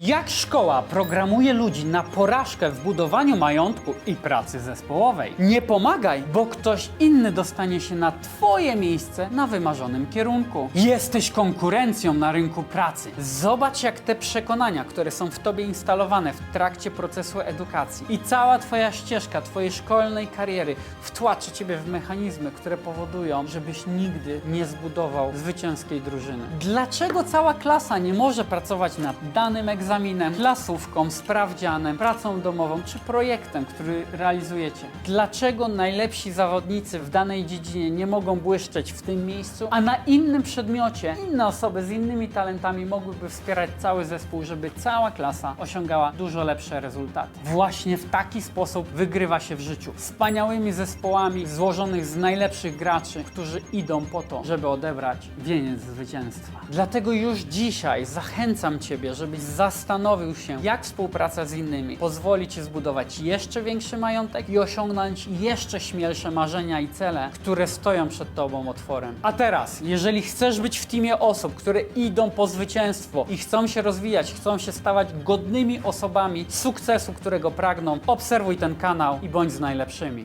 Jak szkoła programuje ludzi na porażkę w budowaniu majątku i pracy zespołowej? Nie pomagaj, bo ktoś inny dostanie się na Twoje miejsce na wymarzonym kierunku. Jesteś konkurencją na rynku pracy. Zobacz, jak te przekonania, które są w Tobie instalowane w trakcie procesu edukacji i cała Twoja ścieżka Twojej szkolnej kariery wtłaczy Ciebie w mechanizmy, które powodują, żebyś nigdy nie zbudował zwycięskiej drużyny. Dlaczego cała klasa nie może pracować nad danym egzaminem, klasówką, sprawdzianem, pracą domową czy projektem, który realizujecie? Dlaczego najlepsi zawodnicy w danej dziedzinie nie mogą błyszczeć w tym miejscu, a na innym przedmiocie inne osoby z innymi talentami mogłyby wspierać cały zespół, żeby cała klasa osiągała dużo lepsze rezultaty? Właśnie w taki sposób wygrywa się w życiu. Wspaniałymi zespołami złożonych z najlepszych graczy, którzy idą po to, żeby odebrać wieniec zwycięstwa. Dlatego już dzisiaj zachęcam Ciebie, żebyś zastanowił się, jak współpraca z innymi pozwoli Ci zbudować jeszcze większy majątek i osiągnąć jeszcze śmielsze marzenia i cele, które stoją przed Tobą otworem. A teraz, jeżeli chcesz być w teamie osób, które idą po zwycięstwo i chcą się rozwijać, chcą się stawać godnymi osobami sukcesu, którego pragną, obserwuj ten kanał i bądź z najlepszymi.